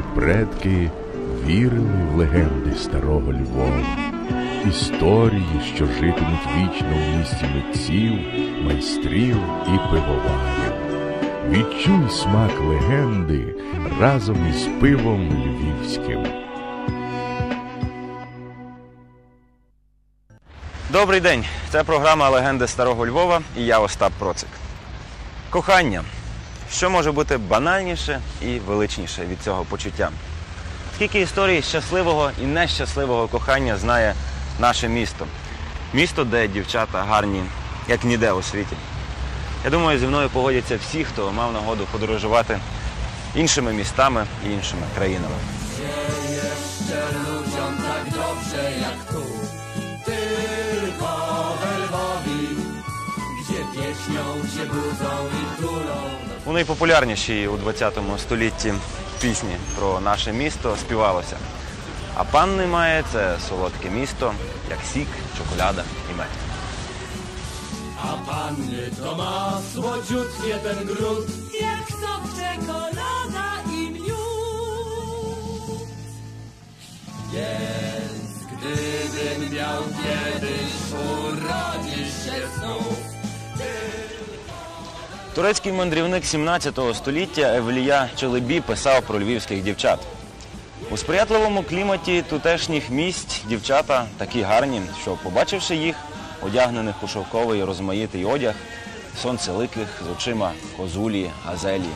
Наші предки вірили в легенди старого Львова, історії, що житимуть вічно в місті митців, майстрів і пивоварів. Відчуй смак легенди разом із пивом львівським. Добрий день! Це програма Легенди Старого Львова і я Остап Процик. Кохання. Що може бути банальніше і величніше від цього почуття? Скільки історій щасливого і нещасливого кохання знає наше місто? Місто, де дівчата гарні, як ніде у світі. Я думаю, зі мною погодяться всі, хто мав нагоду подорожувати іншими містами і іншими країнами. się budzą i tulą У найпопулярнішій у 20 столітті пісні про наше місто співалося. А панни має це солодке місто, як сік, чоколяда і мед. A panny to ma słodziutkie ten gród Jak sok, czekolada i miód. Więc gdybym miał kiedyś urodzić się znów Турецький мандрівник 17 століття Евлія Челебі писав про львівських дівчат. У сприятливому кліматі тутешніх місць дівчата такі гарні, що, побачивши їх, одягнених у шовковий розмаїтий одяг, сонцеликих з очима козулі, газелі,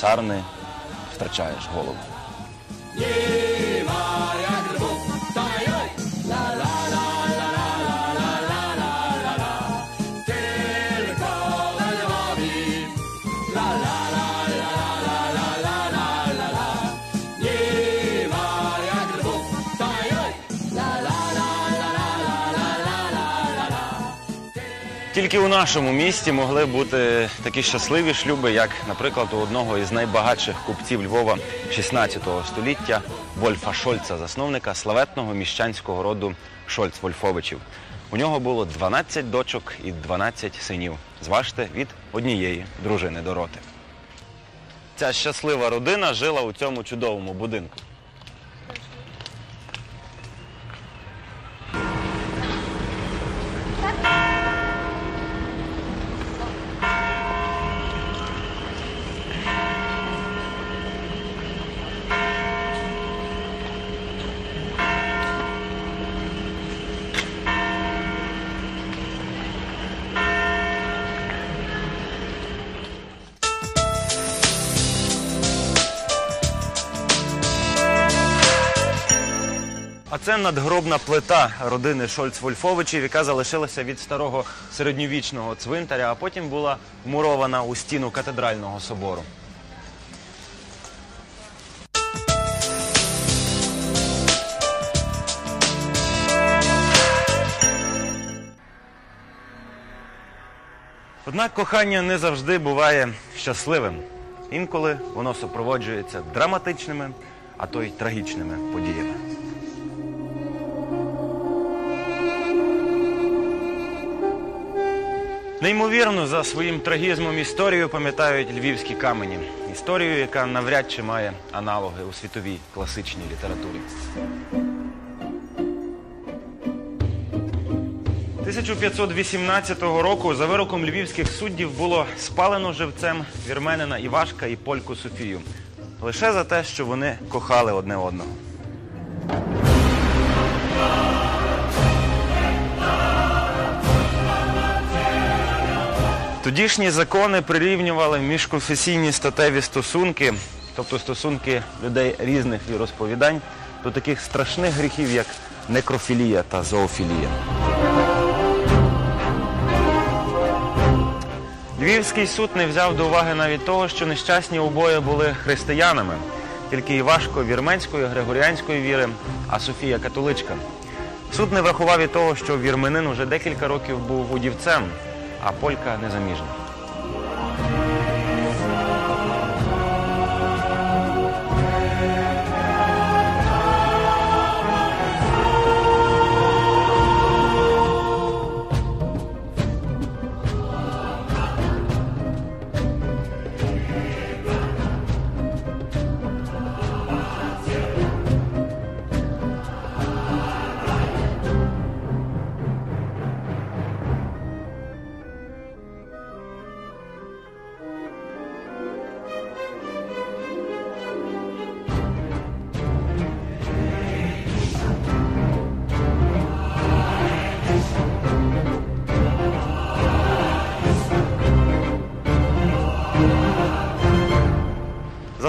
сарни, втрачаєш голову. Тільки у нашому місті могли бути такі щасливі шлюби, як, наприклад, у одного із найбагатших купців Львова 16 століття Вольфа Шольца, засновника славетного міщанського роду Шольц-Вольфовичів. У нього було 12 дочок і 12 синів. Зважте від однієї дружини Дороти. Ця щаслива родина жила у цьому чудовому будинку. Це надгробна плита родини Шольц-Вольфовичів, яка залишилася від старого середньовічного цвинтаря, а потім була вмурована у стіну катедрального собору. Однак кохання не завжди буває щасливим. Інколи воно супроводжується драматичними, а то й трагічними подіями. Неймовірно за своїм трагізмом історію пам'ятають львівські камені. Історію, яка навряд чи має аналоги у світовій класичній літературі. 1518 року за вироком львівських суддів було спалено живцем вірменина Івашка і польку Софію. Лише за те, що вони кохали одне одного. Тодішні закони прирівнювали міжконфесійні статеві стосунки, тобто стосунки людей різних віросповідань, до таких страшних гріхів, як некрофілія та зоофілія. Львівський суд не взяв до уваги навіть того, що нещасні обоє були християнами, тільки Івашко вірменської, григоріанської віри, а Софія католичка. Суд не врахував і того, що вірменин уже декілька років був удівцем, а полька незаміжня.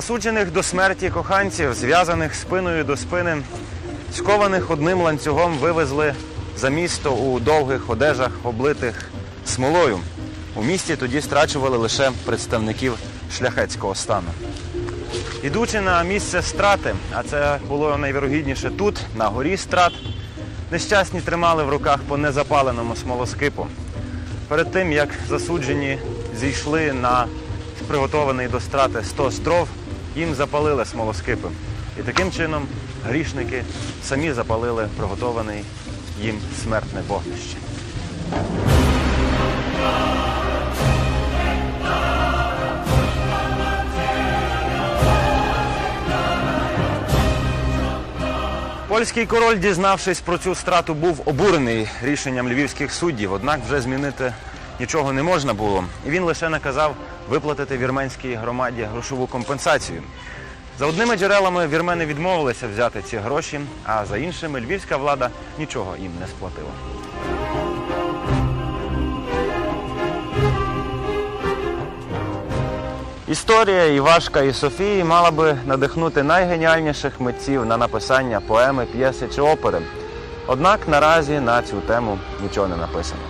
Засуджених до смерті коханців, зв'язаних спиною до спини, скованих одним ланцюгом вивезли за місто у довгих одежах, облитих смолою. У місті тоді страчували лише представників шляхетського стану. Ідучи на місце страти, а це було найвірогідніше тут, на горі страт, нещасні тримали в руках по незапаленому смолоскипу. Перед тим, як засуджені зійшли на приготований до страти 100 стров, їм запалили смолоскипи. І таким чином грішники самі запалили приготований їм смертне вогнище. Польський король, дізнавшись про цю страту, був обурений рішенням львівських суддів, однак вже змінити нічого не можна було. І він лише наказав виплатити вірменській громаді грошову компенсацію. За одними джерелами вірмени відмовилися взяти ці гроші, а за іншими львівська влада нічого їм не сплатила. Історія Івашка і Софії мала би надихнути найгеніальніших митців на написання поеми, п'єси чи опери. Однак наразі на цю тему нічого не написано.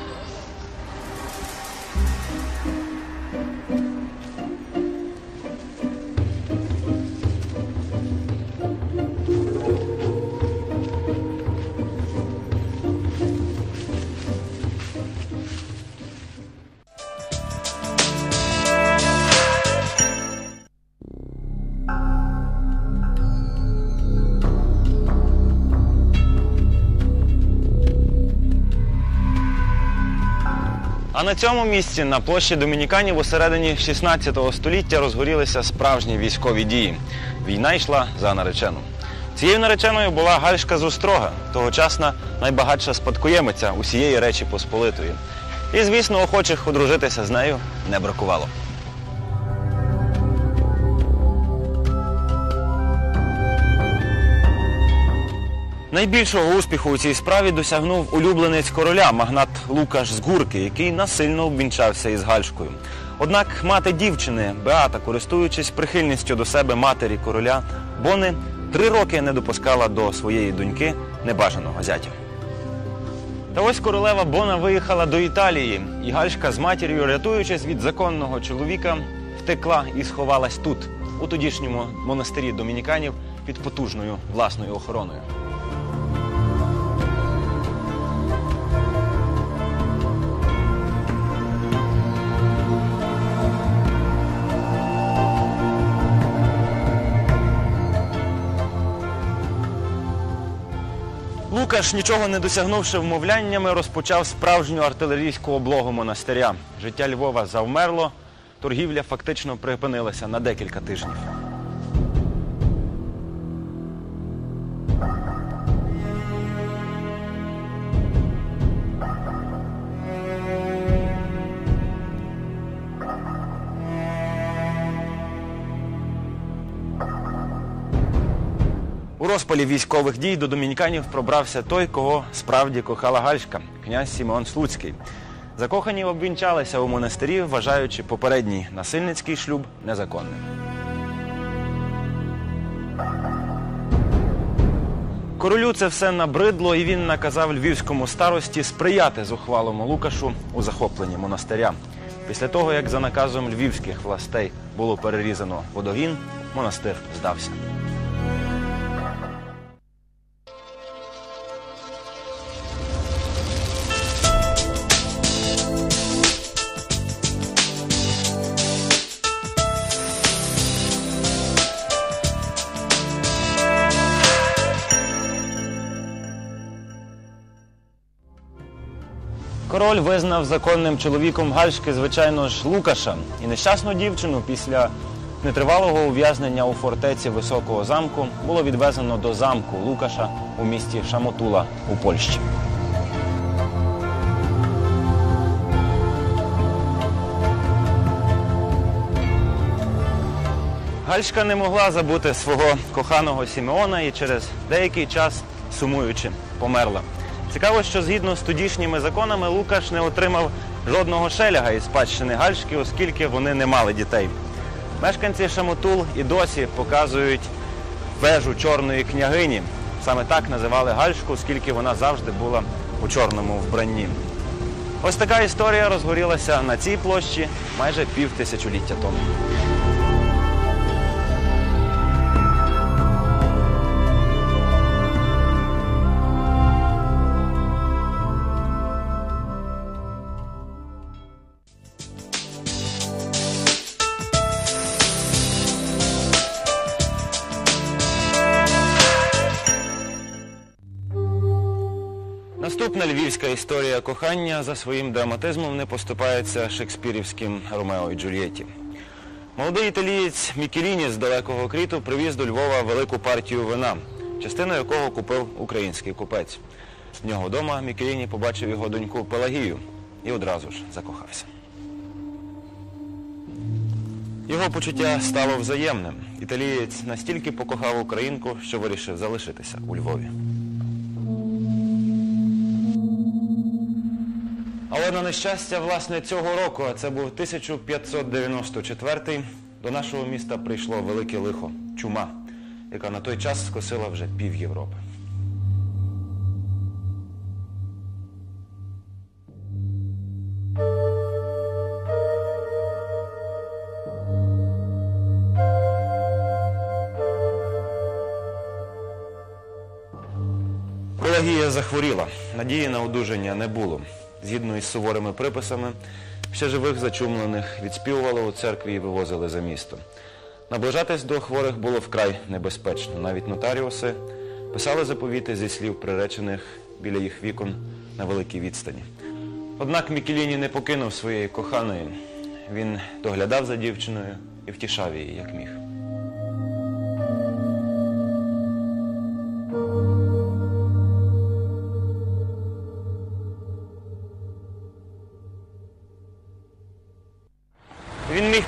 А на цьому місці, на площі Домініканів, у середині 16 століття розгорілися справжні військові дії. Війна йшла за наречену. Цією нареченою була Гальшка з тогочасна найбагатша спадкоємиця усієї Речі Посполитої. І, звісно, охочих одружитися з нею не бракувало. Найбільшого успіху у цій справі досягнув улюбленець короля, магнат Лукаш з Гурки, який насильно обвінчався із Гальшкою. Однак мати дівчини Беата, користуючись прихильністю до себе матері короля, Бони три роки не допускала до своєї доньки небажаного зятя. Та ось королева Бона виїхала до Італії, і Гальшка з матір'ю, рятуючись від законного чоловіка, втекла і сховалась тут, у тодішньому монастирі домініканів під потужною власною охороною. Лукаш, нічого не досягнувши вмовляннями, розпочав справжню артилерійську облогу монастиря. Життя Львова завмерло, торгівля фактично припинилася на декілька тижнів. Розпалі військових дій до домініканів пробрався той, кого справді кохала Гальшка, князь Сімеон Слуцький. Закохані обвінчалися у монастирі, вважаючи попередній насильницький шлюб незаконним. Королю це все набридло, і він наказав львівському старості сприяти зухвалому Лукашу у захопленні монастиря. Після того, як за наказом львівських властей було перерізано водогін, монастир здався. Король визнав законним чоловіком Гальшки, звичайно ж, Лукаша. І нещасну дівчину після нетривалого ув'язнення у фортеці Високого замку було відвезено до замку Лукаша у місті Шамотула у Польщі. Гальшка не могла забути свого коханого Сімеона і через деякий час, сумуючи, померла. Цікаво, що згідно з тодішніми законами Лукаш не отримав жодного шеляга із спадщини Гальшки, оскільки вони не мали дітей. Мешканці Шамотул і досі показують вежу чорної княгині. Саме так називали Гальшку, оскільки вона завжди була у чорному вбранні. Ось така історія розгорілася на цій площі майже півтисячоліття тому. Наступна львівська історія кохання за своїм драматизмом не поступається шекспірівським Ромео і Джульєтті. Молодий італієць Мікеліні з далекого кріту привіз до Львова велику партію вина, частину якого купив український купець. В нього вдома Мікеліні побачив його доньку Пелагію і одразу ж закохався. Його почуття стало взаємним. Італієць настільки покохав українку, що вирішив залишитися у Львові. Але на нещастя, власне, цього року, а це був 1594 до нашого міста прийшло велике лихо чума, яка на той час скосила вже пів Європи. Пелагія захворіла. Надії на одужання не було. Згідно із суворими приписами, ще живих зачумлених відспівували у церкві і вивозили за місто. Наближатись до хворих було вкрай небезпечно. Навіть нотаріуси писали заповіти зі слів приречених біля їх вікон на великій відстані. Однак Мікеліні не покинув своєї коханої. Він доглядав за дівчиною і втішав її, як міг.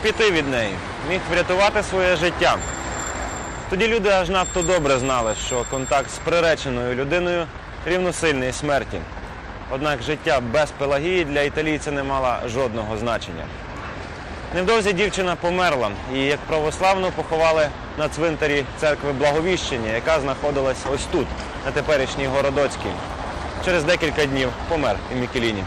Піти від неї, міг врятувати своє життя. Тоді люди аж надто добре знали, що контакт з приреченою людиною рівносильний смерті. Однак життя без Пелагії для італійця не мало жодного значення. Невдовзі дівчина померла, і як православну поховали на цвинтарі церкви Благовіщення, яка знаходилась ось тут, на теперішній Городоцькій. Через декілька днів помер і Мікеліні.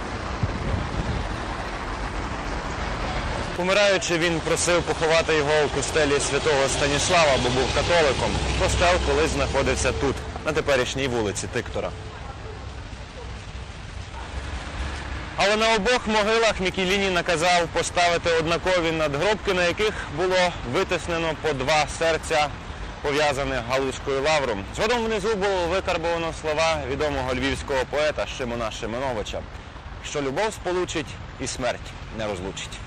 Помираючи, він просив поховати його у костелі святого Станіслава, бо був католиком. Костел колись знаходився тут, на теперішній вулиці Тиктора. Але на обох могилах Мікеліні наказав поставити однакові надгробки, на яких було витиснено по два серця, пов'язаних галузькою лавром. Згодом внизу було викарбовано слова відомого львівського поета Шимона Шимоновича, що любов сполучить і смерть не розлучить.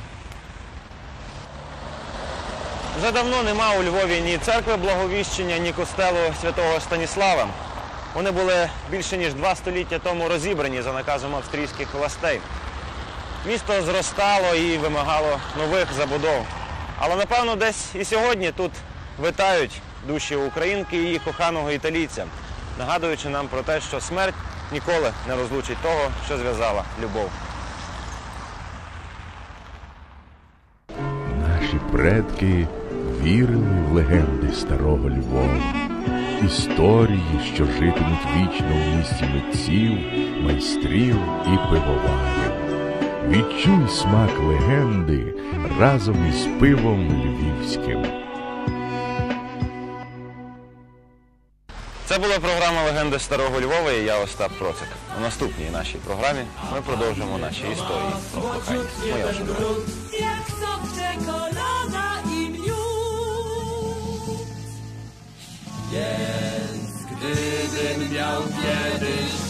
Вже давно нема у Львові ні церкви Благовіщення, ні костелу святого Станіслава. Вони були більше ніж два століття тому розібрані за наказом австрійських властей. Місто зростало і вимагало нових забудов. Але напевно десь і сьогодні тут витають душі українки і її коханого італійця, нагадуючи нам про те, що смерть ніколи не розлучить того, що зв'язала любов. Наші предки вірили в легенди старого Львова, історії, що житимуть вічно в місті митців, майстрів і пивоварів. Відчуй смак легенди разом із пивом львівським. Це була програма Легенди Старого Львова і я Остап Процик. У наступній нашій програмі ми продовжимо наші історії про кохання. Моя miał kiedyś